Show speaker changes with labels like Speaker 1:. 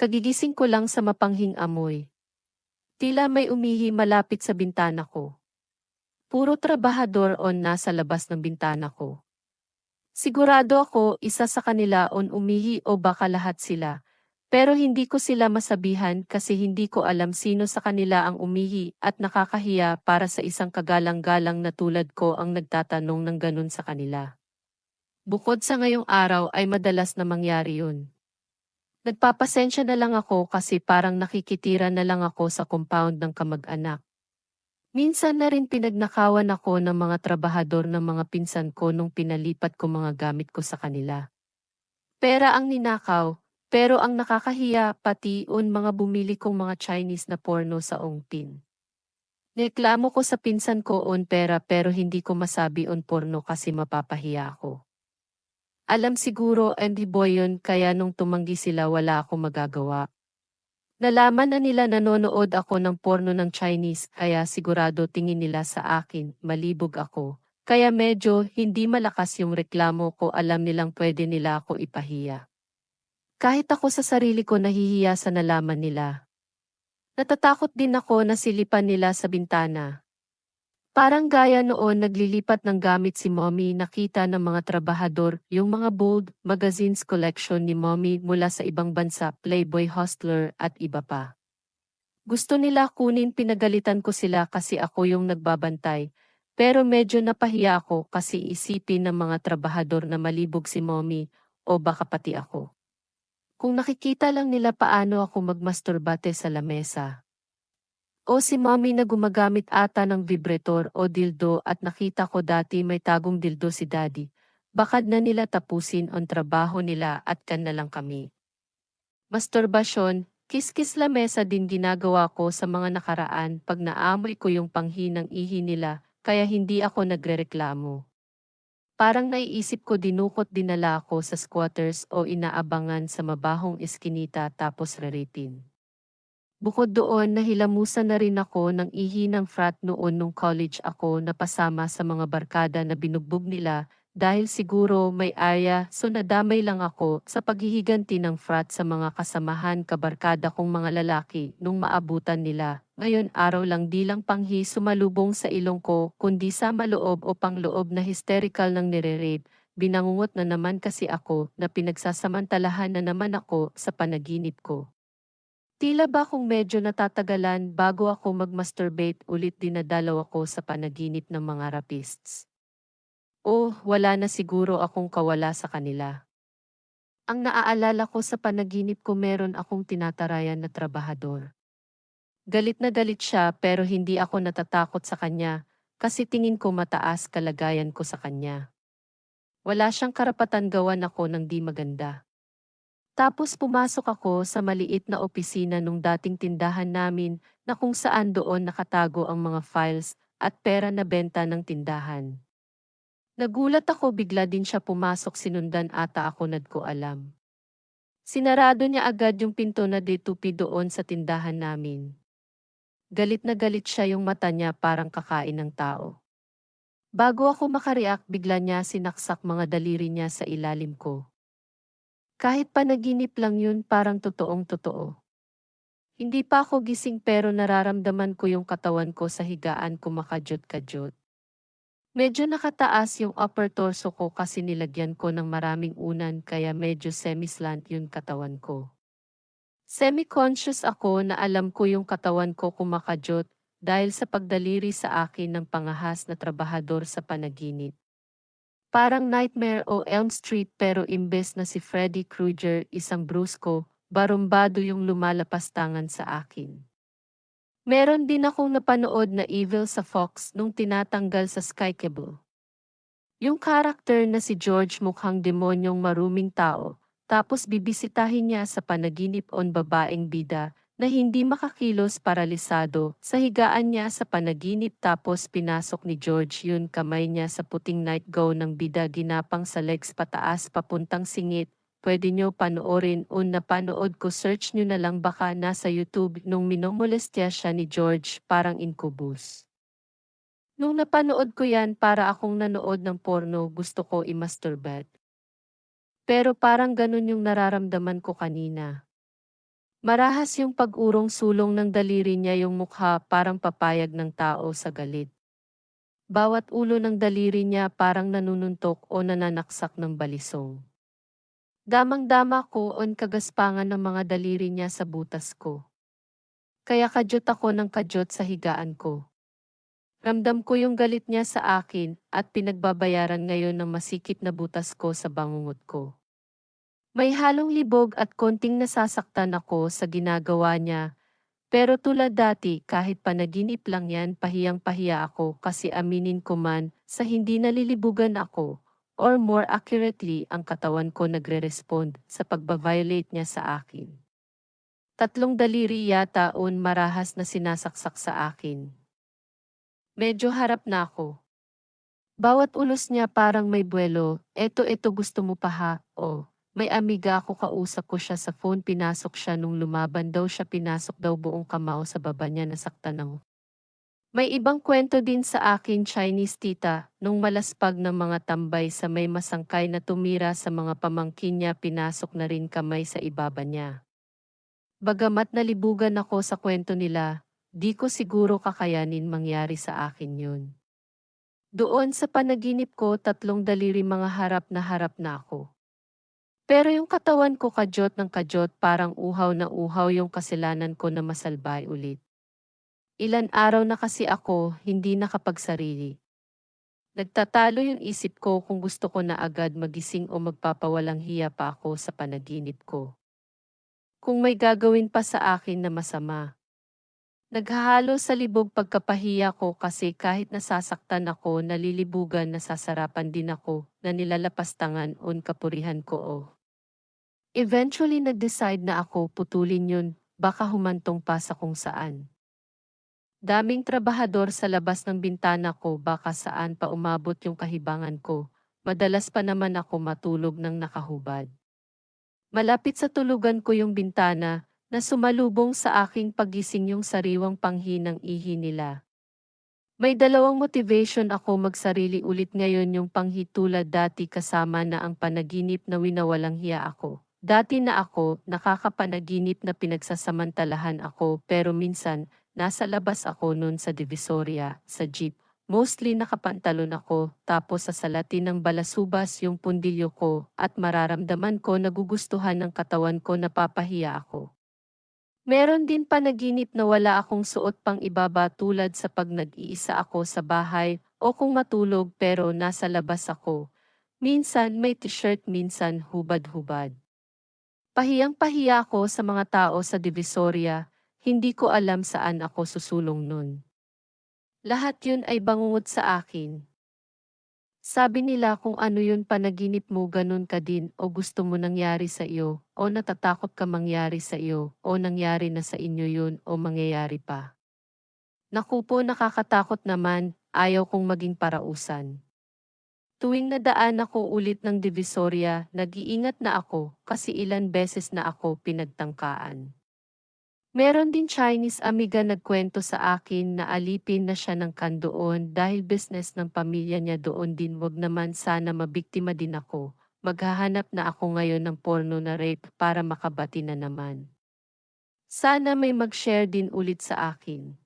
Speaker 1: Kagigising ko lang sa mapanghing amoy. Tila may umihi malapit sa bintana ko. Puro trabahador on nasa labas ng bintana ko. Sigurado ako isa sa kanila on umihi o baka lahat sila. Pero hindi ko sila masabihan kasi hindi ko alam sino sa kanila ang umihi at nakakahiya para sa isang kagalang-galang na tulad ko ang nagtatanong ng ganun sa kanila. Bukod sa ngayong araw ay madalas na mangyari yun. Nagpapasensya na lang ako kasi parang nakikitira na lang ako sa compound ng kamag-anak. Minsan na rin pinagnakawan ako ng mga trabahador ng mga pinsan ko nung pinalipat ko mga gamit ko sa kanila. Pera ang ninakaw, pero ang nakakahiya pati un mga bumili kong mga Chinese na porno sa Ongpin. Neklamo ko sa pinsan ko on pera pero hindi ko masabi on porno kasi mapapahiya ako. Alam siguro Andy Boy yun kaya nung tumanggi sila wala akong magagawa. Nalaman na nila nanonood ako ng porno ng Chinese kaya sigurado tingin nila sa akin, malibog ako. Kaya medyo hindi malakas yung reklamo ko alam nilang pwede nila ako ipahiya. Kahit ako sa sarili ko nahihiya sa nalaman nila. Natatakot din ako na silipan nila sa bintana. Parang gaya noon naglilipat ng gamit si Mommy nakita ng mga trabahador yung mga bold magazines collection ni Mommy mula sa ibang bansa, Playboy Hustler at iba pa. Gusto nila kunin pinagalitan ko sila kasi ako yung nagbabantay, pero medyo napahiya ako kasi isipin ng mga trabahador na malibog si Mommy o baka pati ako. Kung nakikita lang nila paano ako magmasturbate sa lamesa, o si mommy na gumagamit ata ng vibrator o dildo at nakita ko dati may tagong dildo si daddy. Bakad na nila tapusin ang trabaho nila at kan na lang kami. Masturbasyon, kiskis lamesa din ginagawa ko sa mga nakaraan pag naamoy ko yung panghinang ihi nila kaya hindi ako nagrereklamo. Parang naiisip ko dinukot dinala ako sa squatters o inaabangan sa mabahong eskinita tapos reritin. Bukod doon nahilamusan na rin ako ng ihi ng frat noon nung college ako na pasama sa mga barkada na binugbog nila dahil siguro may aya so nadamay lang ako sa paghihiganti ng frat sa mga kasamahan kabarkada kong mga lalaki nung maabutan nila. Ngayon araw lang di lang panghi sumalubong sa ilong ko kundi sa maloob o pangloob na hysterical ng nire-rape. Binangungot na naman kasi ako na pinagsasamantalahan na naman ako sa panaginip ko. Tila ba kung medyo natatagalan bago ako mag-masturbate ulit dinadalaw ako sa panaginip ng mga rapists. Oh, wala na siguro akong kawala sa kanila. Ang naaalala ko sa panaginip ko meron akong tinatarayan na trabahador. Galit na galit siya pero hindi ako natatakot sa kanya kasi tingin ko mataas kalagayan ko sa kanya. Wala siyang karapatan gawan ako ng di maganda. Tapos pumasok ako sa maliit na opisina nung dating tindahan namin na kung saan doon nakatago ang mga files at pera na benta ng tindahan. Nagulat ako bigla din siya pumasok sinundan ata ako nad ko alam. Sinarado niya agad yung pinto na ditupi doon sa tindahan namin. Galit na galit siya yung mata niya parang kakain ng tao. Bago ako makareact bigla niya sinaksak mga daliri niya sa ilalim ko. Kahit panaginip lang yun parang totoong totoo. Hindi pa ako gising pero nararamdaman ko yung katawan ko sa higaan ko makajot-kajot. Medyo nakataas yung upper torso ko kasi nilagyan ko ng maraming unan kaya medyo semi-slant yung katawan ko. Semi-conscious ako na alam ko yung katawan ko kumakajot dahil sa pagdaliri sa akin ng pangahas na trabahador sa panaginip. Parang Nightmare o Elm Street pero imbes na si Freddy Krueger isang brusko, barumbado yung lumalapas tangan sa akin. Meron din akong napanood na evil sa Fox nung tinatanggal sa Sky Cable. Yung karakter na si George mukhang demonyong maruming tao, tapos bibisitahin niya sa panaginip on babaeng bida na hindi makakilos paralisado sa higaan niya sa panaginip tapos pinasok ni George yun kamay niya sa puting nightgown ng bida ginapang sa legs pataas papuntang singit. Pwede nyo panoorin o napanood ko search nyo na lang baka nasa YouTube nung minomolestya siya ni George parang incubus. Nung napanood ko yan para akong nanood ng porno gusto ko i-masturbate. Pero parang ganun yung nararamdaman ko kanina. Marahas yung pag-urong sulong ng daliri niya yung mukha parang papayag ng tao sa galit. Bawat ulo ng daliri niya parang nanununtok o nananaksak ng balisong. Damang-dama ko on kagaspangan ng mga daliri niya sa butas ko. Kaya kadyot ako ng kadyot sa higaan ko. Ramdam ko yung galit niya sa akin at pinagbabayaran ngayon ng masikip na butas ko sa bangungot ko. May halong libog at konting nasasaktan ako sa ginagawa niya. Pero tulad dati kahit panaginip lang yan pahiyang-pahiya ako kasi aminin ko man sa hindi nalilibugan ako or more accurately ang katawan ko nagre-respond sa pagbaviolate niya sa akin. Tatlong daliri yata on marahas na sinasaksak sa akin. Medyo harap na ako. Bawat ulos niya parang may buwelo, eto eto gusto mo pa ha, o. May amiga ako kausap ko siya sa phone pinasok siya nung lumaban daw siya pinasok daw buong kamao sa baba niya nasaktan ng may ibang kwento din sa akin Chinese tita, nung malaspag ng mga tambay sa may masangkay na tumira sa mga pamangkin niya pinasok na rin kamay sa ibaba niya. Bagamat nalibugan ako sa kwento nila, di ko siguro kakayanin mangyari sa akin yun. Doon sa panaginip ko tatlong daliri mga harap na harap na ako. Pero yung katawan ko kadyot ng kadyot parang uhaw na uhaw yung kasalanan ko na masalbay ulit. Ilan araw na kasi ako hindi nakapagsarili. Nagtatalo yung isip ko kung gusto ko na agad magising o magpapawalang hiya pa ako sa panaginip ko. Kung may gagawin pa sa akin na masama. Naghahalo sa libog pagkapahiya ko kasi kahit nasasaktan ako nalilibugan nasasarapan din ako na nilalapastangan on kapurihan ko o. Eventually nag-decide na ako putulin yun, baka humantong pa sa kung saan. Daming trabahador sa labas ng bintana ko baka saan pa umabot yung kahibangan ko, madalas pa naman ako matulog ng nakahubad. Malapit sa tulugan ko yung bintana, na sumalubong sa aking pagising yung sariwang panghinang ihi nila. May dalawang motivation ako magsarili ulit ngayon yung panghitulad dati kasama na ang panaginip na winawalang hiya ako. Dati na ako, nakakapanaginip na pinagsasamantalahan ako pero minsan, nasa labas ako noon sa Divisoria, sa jeep. Mostly nakapantalon ako, tapos sa salatin ng balasubas yung pundilyo ko at mararamdaman ko nagugustuhan ng katawan ko napapahiya ako. Meron din panaginip na wala akong suot pang ibaba tulad sa pag nag-iisa ako sa bahay o kung matulog pero nasa labas ako. Minsan may t-shirt, minsan hubad-hubad. Pahiyang-pahiya ako sa mga tao sa Divisoria, hindi ko alam saan ako susulong nun. Lahat yun ay bangungot sa akin. Sabi nila kung ano yun panaginip mo ganun ka din o gusto mo nangyari sa iyo o natatakot ka mangyari sa iyo o nangyari na sa inyo yun o mangyayari pa. Naku po nakakatakot naman, ayaw kong maging parausan. Tuwing nadaan ako ulit ng Divisoria, nag-iingat na ako kasi ilan beses na ako pinagtangkaan. Meron din Chinese amiga nagkwento sa akin na alipin na siya ng kandoon dahil business ng pamilya niya doon din wag naman sana mabiktima din ako. Maghahanap na ako ngayon ng porno na rape para makabati na naman. Sana may mag-share din ulit sa akin.